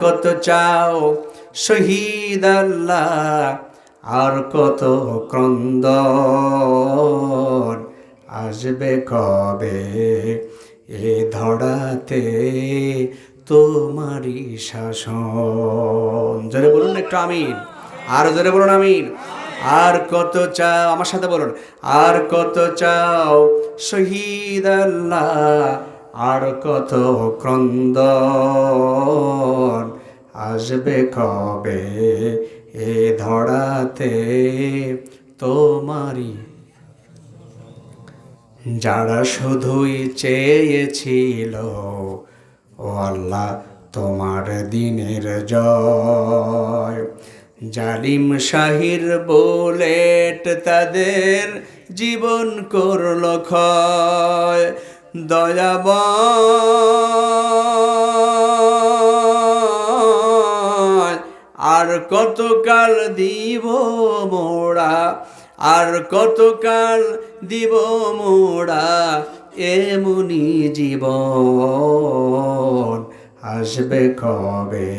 কত চাও শহীদ আল্লাহ, আর কত ক্রন্দন আসবে কবে? এ ধরাতে তোমারই শাসন। জোরে বলুন একটু আমিন। আর জোরে বলুন আমিন। আর কত চাও, আমার সাথে বলুন। আর কত চাও শহীদ আল্লাহ আর কত ক্রন্দন আসবে কবে? এ ধরাতে তোমারই যারা শুধুই চেয়েছিল, ও আল্লাহ তোমার দিনের জয়। জালিম শাহির বুলেট তাদের জীবন করল ক্ষয়। দয়াবয় আর কতকাল দিব মোড়া আর কতকাল দিব মোড়া এমনি জীবন আসবে কবে?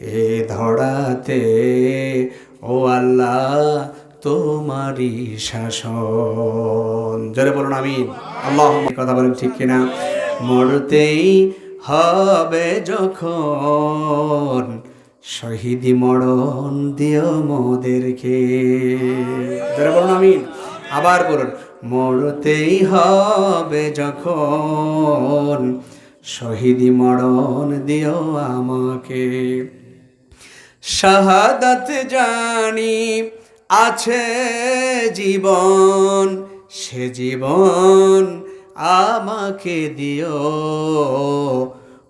এ ধরাতে তোমারই শাসন। জোরে বলুন আমি আল্লাহ কথা বলেন, ঠিক কিনা? মরতেই হবে যখন শহীদি মরণ দিও মোদেরকে। জোরে বলুন, আমিন। আবার বলুন, মরতেই হবে যখন শহীদি মরণ দিও আমাকে। শাহাদাত জানি আছে জীবন, সে জীবন আমাকে দিও।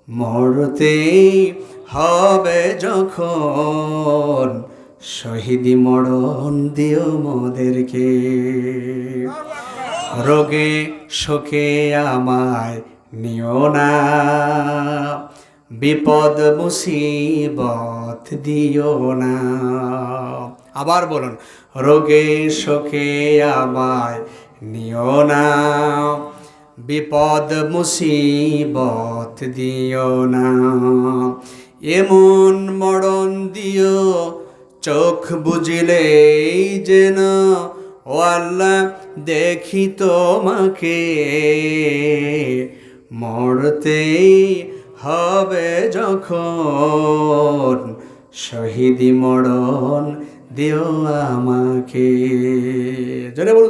মরতেই হবে যখন শহীদি মরণ দিও মোদেরকে। রোগে শোকে আমায় নিও না। বিপদ মুসিবত দিও না। আবার বলুন, রোগে শোকে আমায় নিও না। বিপদ মুসিবত দিও না। এমন মরণ দিও, চোখ বুঝলেই যেন, ও আল্লাহ দেখি তোমাকে। মরতেই হবে যখন শহীদি মরণ দিও আমাকে। জোরে বলুন।